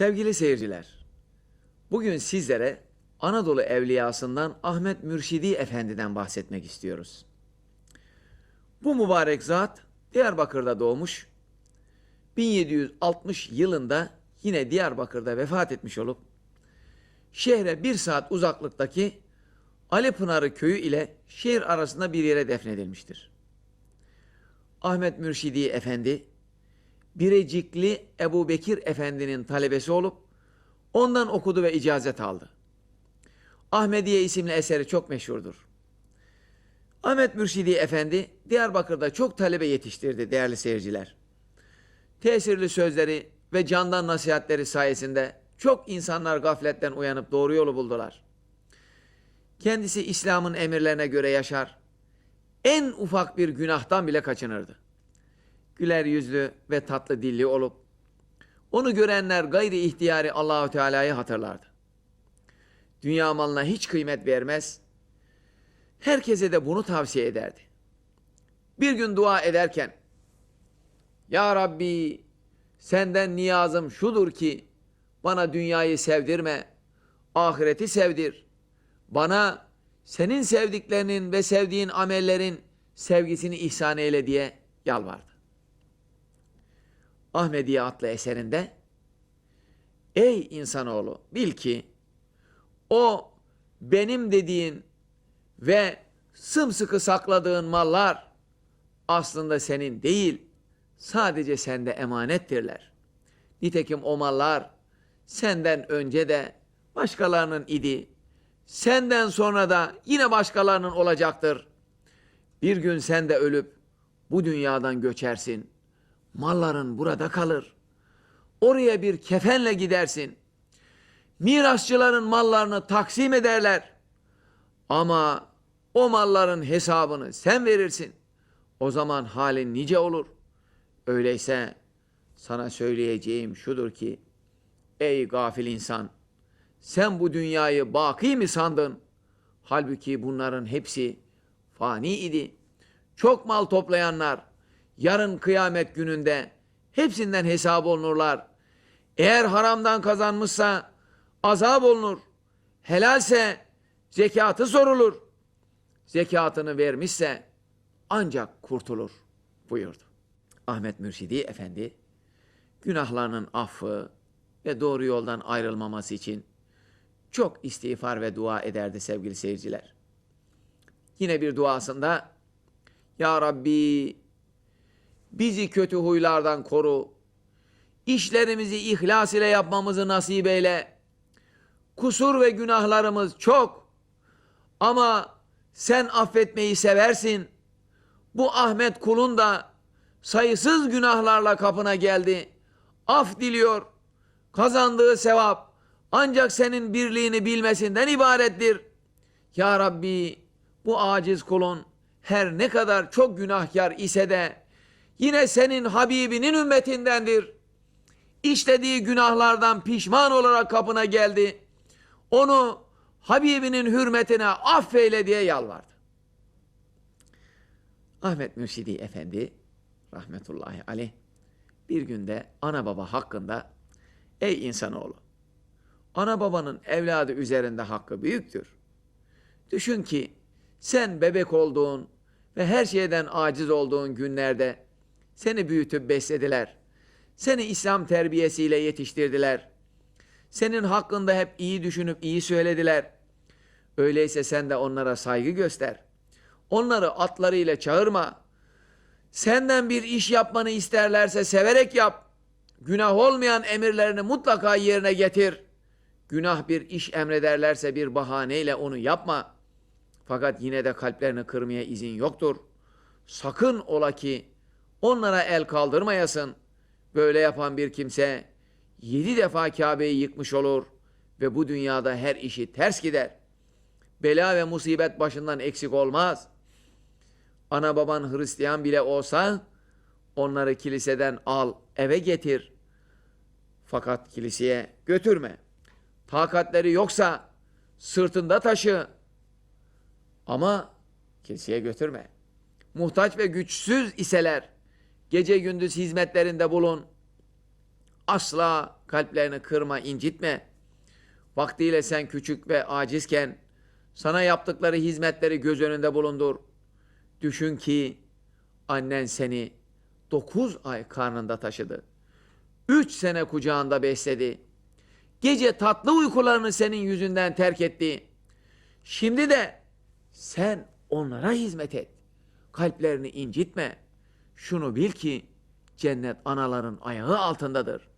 Sevgili seyirciler, bugün sizlere Anadolu Evliyasından Ahmet Mürşidi Efendi'den bahsetmek istiyoruz. Bu mübarek zat Diyarbakır'da doğmuş, 1760 yılında yine Diyarbakır'da vefat etmiş olup, şehre bir saat uzaklıktaki Ali Pınarı köyü ile şehir arasında bir yere defnedilmiştir. Ahmet Mürşidi Efendi, Birecikli Ebu Bekir Efendi'nin talebesi olup ondan okudu ve icazet aldı. Ahmediye isimli eseri çok meşhurdur. Ahmet Mürşidi Efendi Diyarbakır'da çok talebe yetiştirdi değerli seyirciler. Tesirli sözleri ve candan nasihatleri sayesinde çok insanlar gafletten uyanıp doğru yolu buldular. Kendisi İslam'ın emirlerine göre yaşar, en ufak bir günahtan bile kaçınırdı güler yüzlü ve tatlı dilli olup onu görenler gayri ihtiyari Allahu Teala'yı hatırlardı. Dünya malına hiç kıymet vermez. Herkese de bunu tavsiye ederdi. Bir gün dua ederken Ya Rabbi senden niyazım şudur ki bana dünyayı sevdirme, ahireti sevdir. Bana senin sevdiklerinin ve sevdiğin amellerin sevgisini ihsan eyle diye yalvardı. Ahmediye adlı eserinde Ey insanoğlu bil ki o benim dediğin ve sımsıkı sakladığın mallar aslında senin değil sadece sende emanettirler. Nitekim o mallar senden önce de başkalarının idi. Senden sonra da yine başkalarının olacaktır. Bir gün sen de ölüp bu dünyadan göçersin.'' Malların burada kalır. Oraya bir kefenle gidersin. Mirasçıların mallarını taksim ederler. Ama o malların hesabını sen verirsin. O zaman halin nice olur. Öyleyse sana söyleyeceğim şudur ki, ey gafil insan, sen bu dünyayı baki mi sandın? Halbuki bunların hepsi fani idi. Çok mal toplayanlar, yarın kıyamet gününde hepsinden hesap olunurlar. Eğer haramdan kazanmışsa azap olunur. Helalse zekatı sorulur. Zekatını vermişse ancak kurtulur buyurdu. Ahmet Mürşidi Efendi günahlarının affı ve doğru yoldan ayrılmaması için çok istiğfar ve dua ederdi sevgili seyirciler. Yine bir duasında Ya Rabbi Bizi kötü huylardan koru. İşlerimizi ihlas ile yapmamızı nasip eyle. Kusur ve günahlarımız çok. Ama sen affetmeyi seversin. Bu Ahmet kulun da sayısız günahlarla kapına geldi. Af diliyor. Kazandığı sevap ancak senin birliğini bilmesinden ibarettir. Ya Rabbi bu aciz kulun her ne kadar çok günahkar ise de yine senin Habibinin ümmetindendir. İşlediği günahlardan pişman olarak kapına geldi. Onu Habibinin hürmetine affeyle diye yalvardı. Ahmet Mürşidi Efendi rahmetullahi aleyh bir günde ana baba hakkında ey insanoğlu ana babanın evladı üzerinde hakkı büyüktür. Düşün ki sen bebek olduğun ve her şeyden aciz olduğun günlerde seni büyütüp beslediler. Seni İslam terbiyesiyle yetiştirdiler. Senin hakkında hep iyi düşünüp iyi söylediler. Öyleyse sen de onlara saygı göster. Onları atlarıyla çağırma. Senden bir iş yapmanı isterlerse severek yap. Günah olmayan emirlerini mutlaka yerine getir. Günah bir iş emrederlerse bir bahaneyle onu yapma. Fakat yine de kalplerini kırmaya izin yoktur. Sakın ola ki Onlara el kaldırmayasın. Böyle yapan bir kimse yedi defa Kabe'yi yıkmış olur ve bu dünyada her işi ters gider. Bela ve musibet başından eksik olmaz. Ana baban Hristiyan bile olsa onları kiliseden al, eve getir. Fakat kiliseye götürme. Takatleri yoksa sırtında taşı. Ama kiliseye götürme. Muhtaç ve güçsüz iseler Gece gündüz hizmetlerinde bulun. asla kalplerini kırma, incitme. Vaktiyle sen küçük ve acizken sana yaptıkları hizmetleri göz önünde bulundur. Düşün ki annen seni dokuz ay karnında taşıdı. Üç sene kucağında besledi. Gece tatlı uykularını senin yüzünden terk etti. Şimdi de sen onlara hizmet et. Kalplerini incitme. Şunu bil ki cennet anaların ayağı altındadır.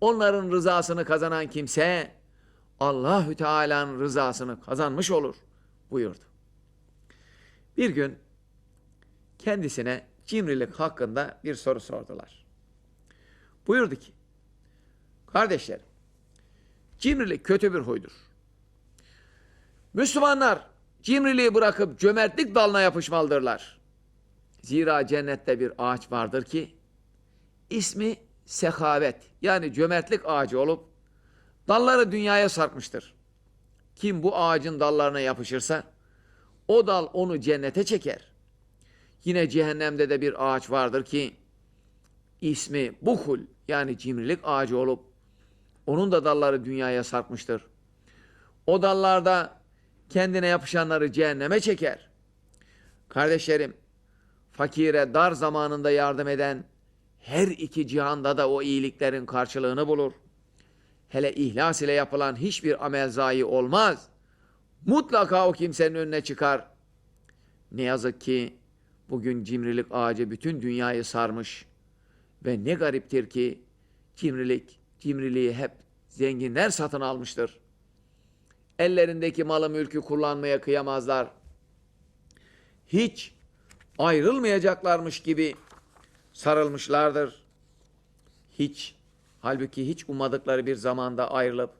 Onların rızasını kazanan kimse Allahü Teala'nın rızasını kazanmış olur buyurdu. Bir gün kendisine cimrilik hakkında bir soru sordular. Buyurdu ki, kardeşlerim, cimrilik kötü bir huydur. Müslümanlar cimriliği bırakıp cömertlik dalına yapışmalıdırlar. Zira cennette bir ağaç vardır ki, ismi sehavet yani cömertlik ağacı olup, dalları dünyaya sarkmıştır. Kim bu ağacın dallarına yapışırsa, o dal onu cennete çeker. Yine cehennemde de bir ağaç vardır ki, ismi buhul yani cimrilik ağacı olup, onun da dalları dünyaya sarkmıştır. O dallarda kendine yapışanları cehenneme çeker. Kardeşlerim, fakire dar zamanında yardım eden her iki cihanda da o iyiliklerin karşılığını bulur. Hele ihlas ile yapılan hiçbir amel zayi olmaz. Mutlaka o kimsenin önüne çıkar. Ne yazık ki bugün cimrilik ağacı bütün dünyayı sarmış. Ve ne gariptir ki cimrilik, cimriliği hep zenginler satın almıştır. Ellerindeki malı mülkü kullanmaya kıyamazlar. Hiç ayrılmayacaklarmış gibi sarılmışlardır. Hiç, halbuki hiç ummadıkları bir zamanda ayrılıp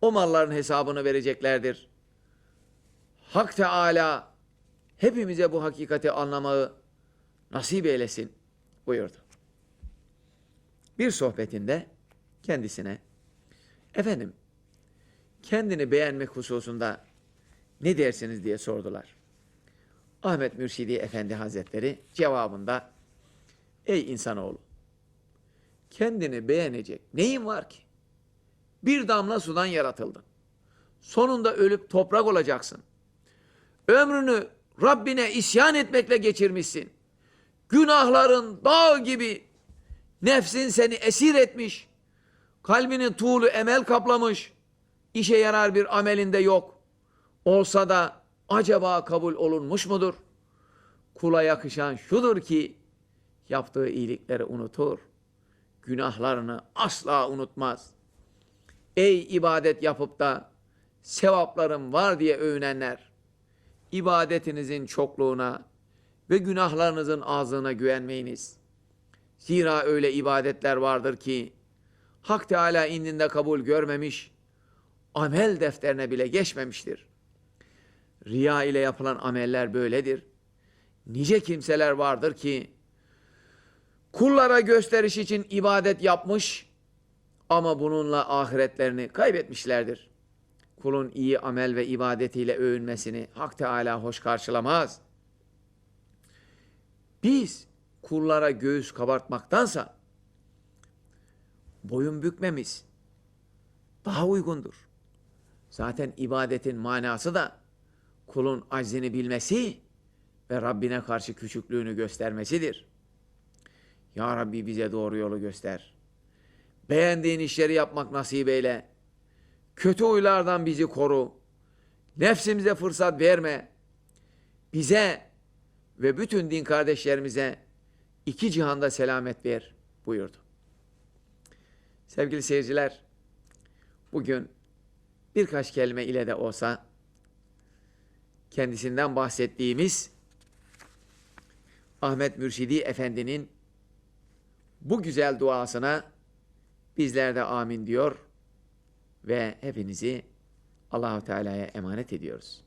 o malların hesabını vereceklerdir. Hak Teala hepimize bu hakikati anlamayı nasip eylesin buyurdu. Bir sohbetinde kendisine efendim kendini beğenmek hususunda ne dersiniz diye sordular. Ahmet Mürşidi Efendi Hazretleri cevabında Ey insanoğlu kendini beğenecek neyin var ki? Bir damla sudan yaratıldın. Sonunda ölüp toprak olacaksın. Ömrünü Rabbine isyan etmekle geçirmişsin. Günahların dağ gibi nefsin seni esir etmiş. Kalbinin tuğlu emel kaplamış. İşe yarar bir amelinde yok. Olsa da acaba kabul olunmuş mudur? Kula yakışan şudur ki yaptığı iyilikleri unutur. Günahlarını asla unutmaz. Ey ibadet yapıp da sevaplarım var diye övünenler, ibadetinizin çokluğuna ve günahlarınızın azlığına güvenmeyiniz. Zira öyle ibadetler vardır ki Hak Teala indinde kabul görmemiş, amel defterine bile geçmemiştir. Riya ile yapılan ameller böyledir. Nice kimseler vardır ki kullara gösteriş için ibadet yapmış ama bununla ahiretlerini kaybetmişlerdir. Kulun iyi amel ve ibadetiyle övünmesini Hak Teala hoş karşılamaz. Biz kullara göğüs kabartmaktansa boyun bükmemiz daha uygundur. Zaten ibadetin manası da kulun aczini bilmesi ve Rabbine karşı küçüklüğünü göstermesidir. Ya Rabbi bize doğru yolu göster. Beğendiğin işleri yapmak nasip eyle. Kötü huylardan bizi koru. Nefsimize fırsat verme. Bize ve bütün din kardeşlerimize iki cihanda selamet ver buyurdu. Sevgili seyirciler, bugün birkaç kelime ile de olsa kendisinden bahsettiğimiz Ahmet Mürşidi Efendi'nin bu güzel duasına bizler de amin diyor ve hepinizi Allahu Teala'ya emanet ediyoruz.